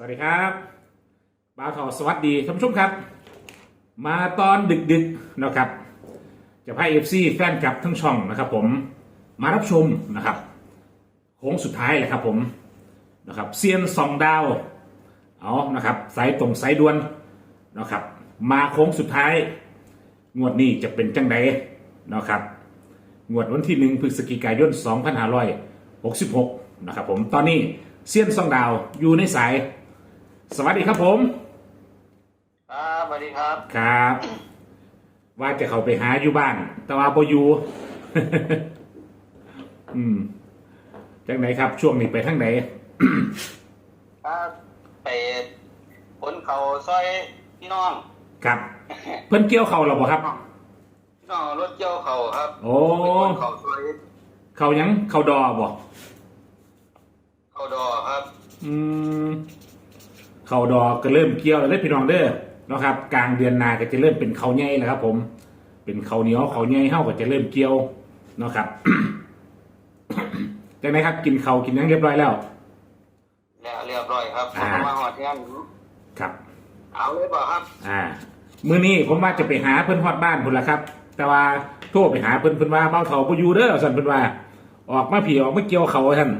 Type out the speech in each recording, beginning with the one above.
สวัสดีครับบ่าวทอสวัสดีท่านผู้ชมครับ มาตอนดึกๆนะครับ จะพาเอฟซีแฟนคลับทั้งช่องนะครับผมมารับชมนะครับโค้งสุดท้ายเลยครับผมนะครับเซียนสองดาวเอานะครับสายตรงสายด่วนนะครับ มาโค้งสุดท้าย งวดนี้จะเป็นจังไดนะครับงวดวันที่หนึ่งพฤศจิกายน 2566 นะครับผมตอนนี้เซียนซองดาวอยู่ในสาย สวัสดีครับผมครับสวัสดีครับ ครับ ว่าจะเข้าไปหาอยู่บ้าน แต่ว่าบ่อยู่ อืมจังไหนครับ ช่วงนี้ไปทางไหนครับไปขนเขาซอยพี่น้อง ครับ เพิ่นเกี่ยวเขาเราบ่ครับพี่น้องรถเกี่ยวเขาครับ โอ้ไปขนเขาซอยเขายังเขาดอบ่เขาดอครับ อืม เขาดอก็เริ่มเกี่ยวแล้วเด้อพี่น้องเด้อเนาะครับ กลางเดือนหนาก็จะเริ่มเป็นเขาใหญ่แล้วครับผม เป็นเขาเหนียวเขาใหญ่เฮาก็จะเริ่มเกี่ยวเนาะครับจังไหนครับ กินเขากินยังเรียบร้อยแล้วแล้วเรียบร้อยครับอ่าผมมาหอดที่นั่นครับ เอาเลยเปล่าครับ อ่ามื้อนี้ผมว่าจะไปหาเพิ่นฮอดบ้านพุ่นละครับ แต่ว่าโทรไปหาเพิ่นเพิ่นว่าเบ้าเฒ่าบ่อยู่เด้อสั่นเพิ่นว่า ออกมาผีออกมาเกี่ยวเขาท่าน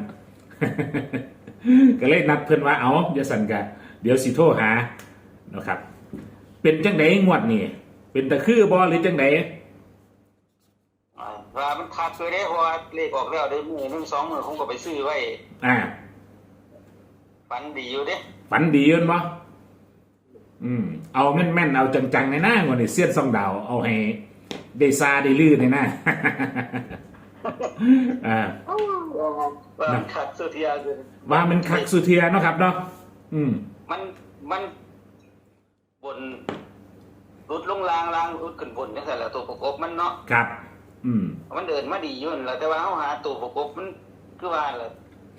ก็เลยนัดเพิ่นว่าเอาอย่าสั่นกะ เดี๋ยวสิโทรหาเนาะครับ เป็นจังไดงวดนี่เป็นตะคือบ่หรือจังไดอ่าว่ามันขาดไปได้เพราะว่าเลขออกแล้วได้มือหนึ่งสองมือผมก็ไปซื้อไว้อ่าฝันดีอยู่เด้ฝันดีเอิ้นบ่อืม เอาแม่นๆเอาจังๆในหน้างวดนี่เสียนซองดาวเอาให้ได้ซาได้ลื่นในหน้าอ่าว่ามันขาดเสื้อเทียคือว่ามันคักสุเทียเนาะครับเนาะอืม มันมันบนรุดลงลางลางรุดขึ้นบนนี่แหละตัวประกบมันเนาะครับ อืม มันเดินมาดีอยู่นั่นแหละแต่ว่าเขาหาตัวประกบมันคือว่าแหละ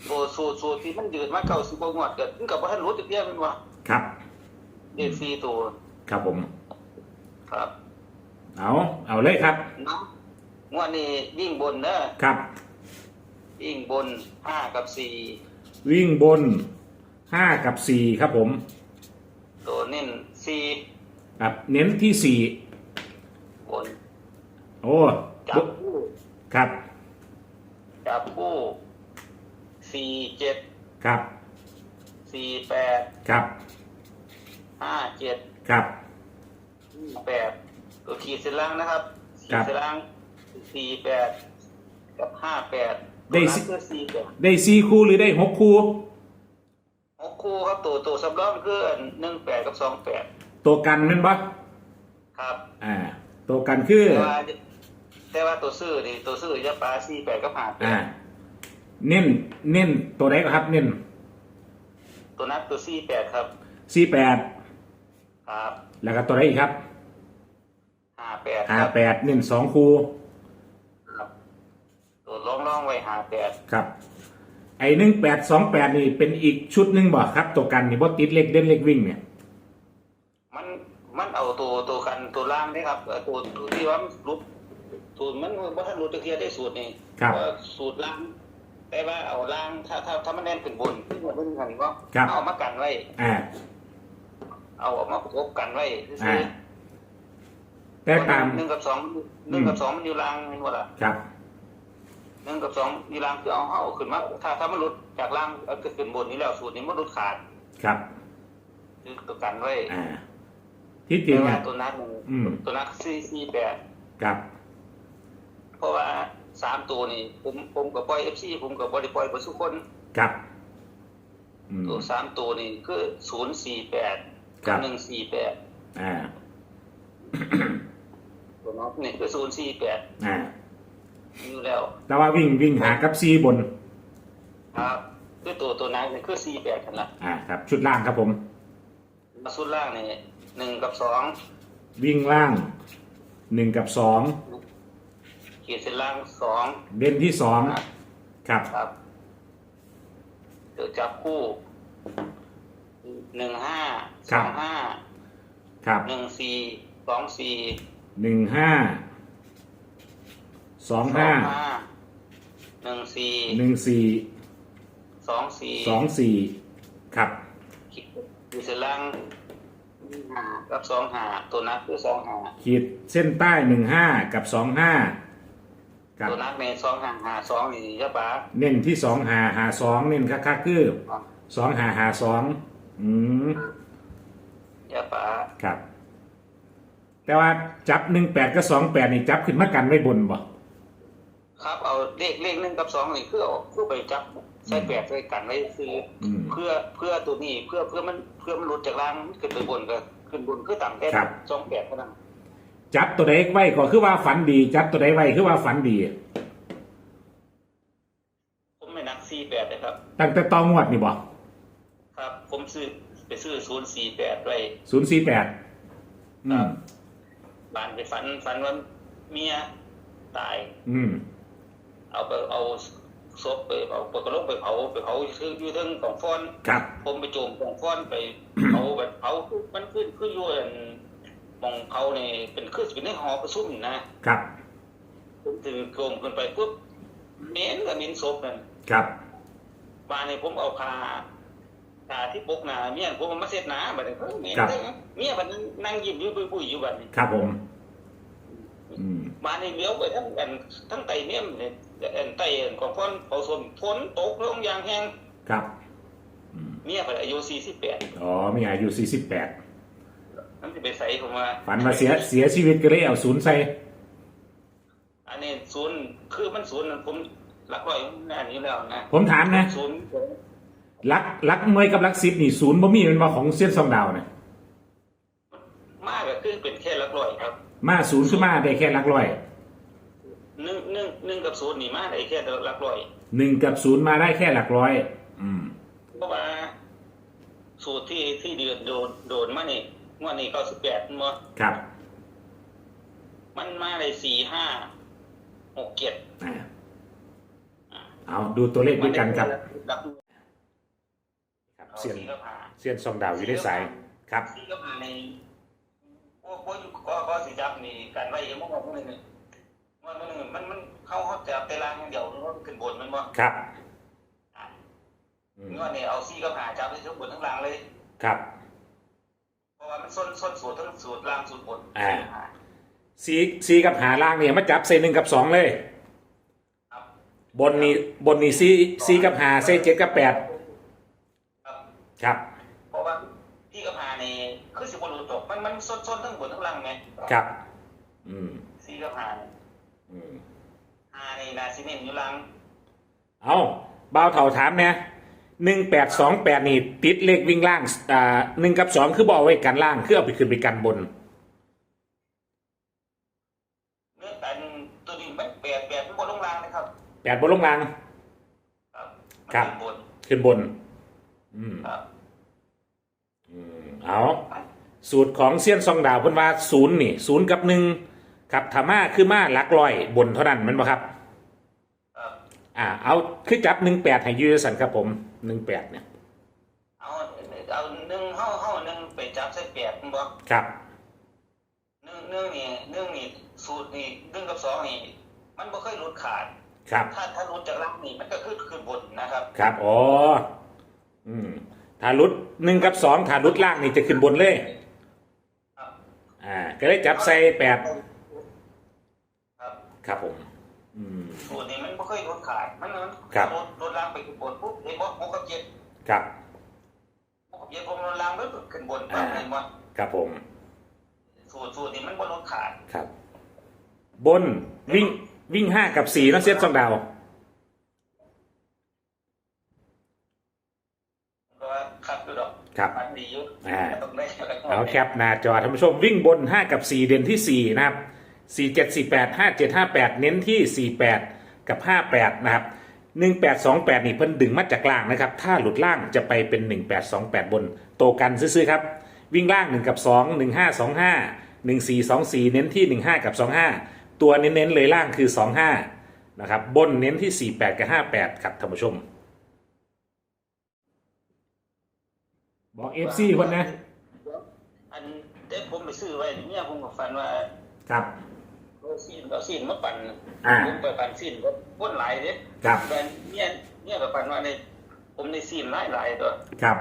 ตัวสูตรสูตรที่มันยืดมาเก่าสิบงวดเกิดมันกับว่าท่านรู้จักเรียกมันว่าครับเด็กสี่ตัวครับผม ครับ เอาเอาเลยครับเนาะงวดนี้วิ่งบนเนอะครับ วิ่งบนห้ากับสี่วิ่งบน ห้ากับสี่ครับผม ตัวเน้นสี่ครับเน้นที่สี่บนโอ้จับคู่ครับ จับคู่สี่เจ็ดครับสี่แปดครับห้าเจ็ดครับแปดตัวขีดเส้นล่างนะครับขีครัดบเส้นล่างสี่แปดกับห้าแปดได้สิตัวนั้นคือสี่แปดได้สี่คู่หรือได้หกคู่หกคู่ครับ ตัวตัวสำรองคือหนึ่งแปดกับสองแปดตัวกันแมันปะครับ อ่า ตัวกันคือ แต่ว่าแต่ว่าตัวซื้อนี่ตัวซื้อจะปลาสี่แปดกับห้าแปอ่า ดเน้น เน้น ตัวไหนครับ เน้นตัวนับตัวสี่แปดครับ สี่แปดครับแล้วก็ตัวไหนอีกครับห้าแปดห้าครับแปดเน้นสองคู่ครับตัวล่องล่องๆไว้ห้าแปดครับ ไอ้หนึ่งแปดสองแปดนี่เป็นอีกชุดหนึ่งบ่ครับ ตัวกันนี่บ่ติดเล็กเด่นเล็กวิ่งเนี่ย มันมันเอาตัวตัวกันตัวล่างได้ครับเอ่อตัวตัวที่ว่ามันรุดสูตรมันว่าถ้ารุดตะเคียนได้สูตรนี่ครับเอ่อสูตรล่างแต่ว่าเอาล่างถ้าถ้าถ้ามันแน่นขึ้นบนขึ้นบนขึ้นหันก็ครับเอามากันไว้ อ่า เอาออกมาประกบกันไว้ซื่อ่าอแต่ตาม หนึ่งกับสองหนึ่งกับสองมันอยู่ล่างนี่หมดละครับ หนึ่งกับสองอยู่ล่างคือเอาเอาขึ้นมาถ้าถ้ามันหลุดจากล่างเอาขึ้นบนนี้แล้วสูตรนี้มันหลุดขาดครับคือตัวกันไว้อ่าที่จริแต่งว่าอะตัวนัดอืมตัวนัดสี่สี่แปดครับ เพราะว่าสามตัวนี่ผมผมกับปล่อยเอฟซีผมกับบริปล่อยไปทุกคนครับอืมตัวสามตัวนี่คือศูนย์สี่แปดครับหนึ่งสี่แปดอ่าตัวน็อตนี่คือศูนย์สี่แปดอ่า อยู่แล้วแต่ว่าวิ่งวิ่งหากับซีบน ครับคือตัวตัวนั้นนี่คือสี่แปดกันละอ่าครับ ชุดล่างครับผมสุดล่างนี่หนึ่งกับสองวิ่งล่างหนึ่งกับสองขีดเส้นล่างสองเด่นที่สองครับครับเดี๋ยวจับคู่หนึ่งห้าสองห้าครับหนึ่งสี่สองสี่หนึ่งห้า สองห้าหนึ่งสี่หนึ่งสี่สองสี่สองสี่ครับคิดอยู่เสนล่างหากับสองหาตัวนักคือสองหาขีดเส้นใต้หนึ่งห้ากับสองห้ากับตัวนักในสองหาหาสองนี่ใช่ปะเน้นที่สองหาหาสองเน้นคักๆคือสองหาหาสองอืมใช่ปะครับ แต่ว่าจับหนึ่งแปดกับสองแปดนี่จับขึ้นมากันไว้บนบ่ ครับเอาเลขเลขหนึ่งกับสองนี่คือเอาคือไปจับใส่แปดใส่กันไว้คืออืมเพื่อเพื่อตัวนี้เพื่อเพื่อมันเพื่อมันหลุดจากล่างขึ้นไปบนก็ขึ้นบนคือต่ำแค่ครับ สองแปดเท่านั้นจับตัวใดไว้ก็คือว่าฝันดี จับตัวใดไว้คือว่าฝันดี ผมไม่นักสี่แปดนะครับ ตั้งแต่ตองวดนี่บ่ครับ ผมซื้อไปซื้อศูนย์สี่แปดไว้ ศูนย์สี่แปดอืม บ้านไปฝันฝันว่าเมียตาย อืม เอาไปเอาศพไปเอาปกระโลกไปเผาไปเผาคืออยู่เทั้งของฟ้อนครับ ผมไปโจมของฟ้อนไปเผาแบบเผามันขึ้นขึ้นอยู่อันหมองเผาเนี่ยเป็นขึ้นเป็นในหอประชุมนี่นะครับผมถึงโจมขึ้นไปปุ๊บเหม็นกับเหม็นศพนั่นครับมาเนี่ยผมเอาผ้าผ้าที่ปกหนาเมียผมเอามาเช็ดหนาบัดนี้เฮ้ยเหม็นครับเลยเมียบัดนั้นนั่งยิ้มอยู่ปุยๆอยู่บัดนี้ครับผมอืมมาในเลี้ยวไปทั้งอันทั้งไตเมี่ยมเนี่ย อันไตของพ่อนเผาสมฝนตกลงอย่างแห้งครับอืมเมียไปอายุสี่สิบแปดอ๋อมีอายุสี่สิบแปดนั่นจะไปใส่ผมว่าฝันมาเสียเสียชีวิตก็เลยเอาศูนย์ใส่อันนี้ศูนย์คือมันศูนย์นั่นผมหลักร้อยอันนี้แล้วนะผมถามนะศูนย์ลักลักเมยกับลักซิปนี่ศูนย์บ่มีเป็นมาของเส้นซองดาวนะมากก็คือเป็นแค่หลักร้อยครับ มาศูนย์ขึ้นมาได้แค่ลักร้อยหนึ่ง หนึ่งหนึ่งกับศูนย์นี่มาได้แค่หลักร้อยหนึ่งกับศูนย์มาได้แค่หลักร้อย อืมเพราะว่าสูตรที่ที่เดือดโดนโดนมานี่งวดนี้เก้าสิบแปดมั้งครับ มันมาได้สี่ห้าหกเจ็ดอ่าเอาดูตัวเลขด้วยกันครับหลักครับเอาเสียนสี่กับห้าเสียนซองดาวอยู่ในสายครับสี่กับห้าในพวกพวกก็ก็สิจับนี่กันไว้ยังมั่งพวกนึงมันมันมันมัน เข้าเขาจับแต่ล่างอย่างเดียวแล้วขึ้นบนมันบ่ครับอืมงวดนี้เอาสี่กับห้าจับได้ทั้งบนทั้งล่างเลย ครับ เพราะว่ามันส้นส้นสูตรทั้งสูตรล่างสูตรบนอ่า สีสีกับหาล่างเนี่ยมาจับใส่หนึ่งกับสองเลย ครับบนนี้บนนี้ซีซีกับหาใส่เจ็ดกับแปดครับ ครับ เพราะว่าที่กับห้านี่คือสิบนรูตกมันมันส้นส้นทั้งบนทั้งล่างไงครับ อืมสี่กับห้านี่อืม ห้านี่นาซีเมนต์อยู่ล่างเอาเบาวเถ่าถามเนี่ยหนึ่งแปดสองแปดนี่ติดเลขวิ่งล่างอ่าหนึ่งกับสองคือบอกเอาไว้กันล่างคือเอาไปขึ้นไปกันบนเนื้อกันตัวนี้มันแปดแปดมันบนลงล่างนะครับแปดบนลงล่าง ครับครับมันเป็นบนขึ้นบน อืมครับอืมเอาสูตรของเซียนซองดาวเพิ่นว่าศูนย์นี่ศูนย์กับหนึ่ง ครับธรรมาคือมาหลักร้อยบนเท่านั้นแมันบ่ครับ ครับอ่า เอาคือจับหนึ่งแปดให้อยูสันครับผมหนึ่งแปดเนี่ยเอาเอาหนึ่งเข้าเข้าหนึ่งไปจับใส่แปดมันบอกครับหนึ่งหนึ่งนี่หนึ่งนี่สูตรนี่หนึ่งกับสองนี่ มันบ่เคยหลุดขาด ครับ ถ้าถ้าหลุดจากล่างนี่มันก็คือคือบนนะครับ ครับอ๋ออืมถ้ารุดหนึ่งกับสองถ้ารุดล่างนี่จะขึ้นบนเลย ครับอ่า ก็ได้จับใส่แปด ครับครับผม อืม สูตรนี่มันบ่เคยหลุดขาดมันมันครับหลุดหลุดล่างไปขึ้นบนปุ๊บเห็นบ่หกกับเจ็ดครับ หกกับเจ็ดผมหลุดล่างไปขึ้นบนปั๊บเห็นบ่ครับผม สูตรสูตรนี่มันบ่หลุดขาดครับ บนวิ่งวิ่งห้ากับสี่เนาะเซียนซองดาว ก็ว่าครับอยู่ดอกครับมันดีอยู่อ่า ต้องได้ เอาแคปหน้าจอท่านผู้ชมวิ่งบน 5 กับ 4 เด่นที่ 4 นะครับ 4 7 4 8 5 7 5 8 เน้นที่ 48 กับ 58 นะครับ 1828 นี่เพิ่นดึงมาจากล่างนะครับ ถ้าหลุดล่างจะไปเป็น 1828 บน โตกันซื้อๆครับ วิ่งล่าง 1 กับ 2 1525 1424 เน้นที่ 15 กับ 25 ตัวเน้นๆเลยล่างคือ 25 นะครับ บนเน้นที่ 48 กับ 58 ครับท่านผู้ชม บอก FC คนนะ อันเด็กผมไปซื้อไว้เนี่ยผมก็ฝันว่า ครับ เอาซีนเอาซีนมาปั่นอ่าผมไปปั่นซีนก็พ่นหลายเด้ครับ แต่เนี่ยเนี่ยก็ปั่นว่าในผมในซีนหลายหลายตัว ครับ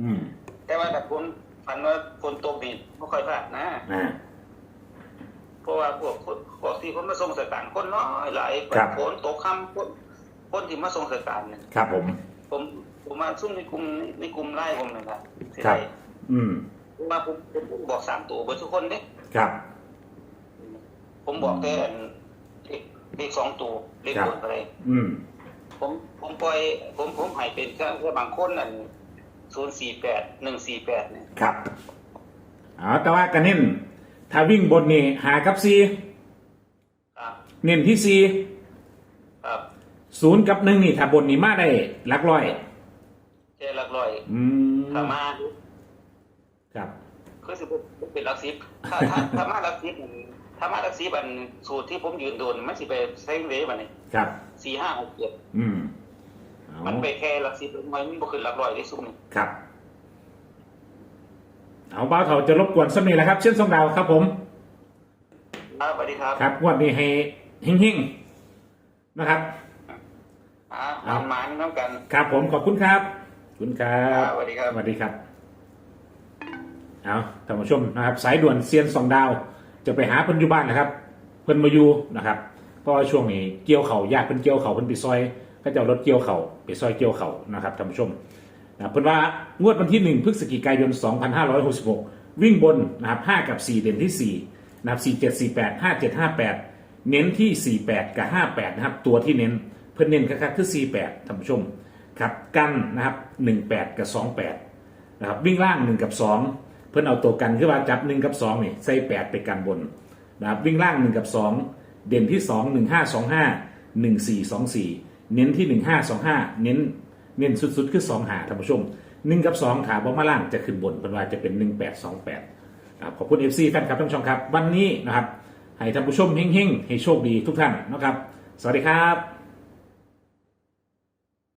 อืมแต่ว่าแต่คนฝันว่าฝนตกนี่ไม่ค่อยพลาดนะ อ่า เพราะว่าพวกคนพวกที่คนมาส่งสการคนน้อยหลายครับ ฝนตกค่ำคนคนที่มาส่งสการเนี่ยครับผม ผมผมมาซุ่มในกลุ่มในกลุ่มไล่ผมเลยครับที่ครับไล่ อืมผมมาผมผมบอกสามตัวเบนทุกคนเนี่ยครับ ผมบอกแต่อันเลขเลขสองตัวเลขครับบนอะไรอืมผมผมปล่อยผมผมใหายเป็นแค่แค่บางคนนั่นศูนย์สี่แปดหนึ่งสี่แปดเนี่ยครับเอาแต่ว่ากันเน้นถ้าวิ่งบนนี่หากับซีครับเน้นที่ซีครับศูนย์กับหนึ่งนี่ถ้าบนนี่มาได้หลักร้อยแค่หลักร้อยอืมถ้ามาครับคือสิบเป็นหลักสิบถ้าถ้าถ้ามาหลักสิบนี่ ถ้ามาหลักสิบอันสูตรที่ผมยืนโดนมันสิไปใช้เลยมันนี่ครับสี่ห้าหกเจ็ดอืมเอามันไปแค่หลักสิบมันไม่ขึ้นหลักร้อยได้สุดนี่ครับ เอาบ้าวเถาจะรบกวนสักนิดแหละครับ เช่นสองดาวครับผมครับสวัสดีครับครับงวันนี้ให้เฮงๆนะครับอ่ามันมันน้ำกัน ครับผมขอบคุณครับขอบคุณครัครับบสวัสดีครับสวัสดีครับ เอาท่านผู้ชมนะครับ สายด่วนเซียนสองดาว จะไปหาเพิ่นอยู่บ้านนะครับ เพิ่นมาอยู่นะครับเพราะว่าช่วงนี้เกี่ยวเขาญาติเพิ่นเกี่ยวเขาเพิ่นไปซอยก็จะเอารถเกี่ยวเขาไปซอยเกี่ยวเขานะครับท่านผู้ชมนะเพิ่นว่างวดวันที่ 1พฤศจิกายน 2566 วิ่งบนนะครับ5กับ 4 เด่นที่4นะครับ47 48 57 58 เน้นที่ 48 กับ 58 นะครับ ตัวที่เน้นเพิ่นเน้นคักๆคือ 48ท่านผู้ชมครับกันนะครับ 18 กับ 28นะครับวิ่งล่าง 1 กับ 2 เพิ่นเอาตัวกันคือว่าจับ1กับ2นี่ใส่8ไปกันบนนะครับวิ่งล่าง1กับ2เด่นที่2 1 5 2 5 1 4 2 4เน้นที่1 5 2 5เน้นเน้นสุดๆคือ2หาท่านผู้ชม1กับ2ขาบอมาล่างจะขึ้นบนเพิ่นว่าจะเป็น1 8 2 8ครับขอบคุณ FC แฟนคลับท่านผู้ชมครับ วันนี้นะครับให้ท่านผู้ชมเฮงๆ ให้โชคดีทุกท่านนะครับ สวัสดีครับ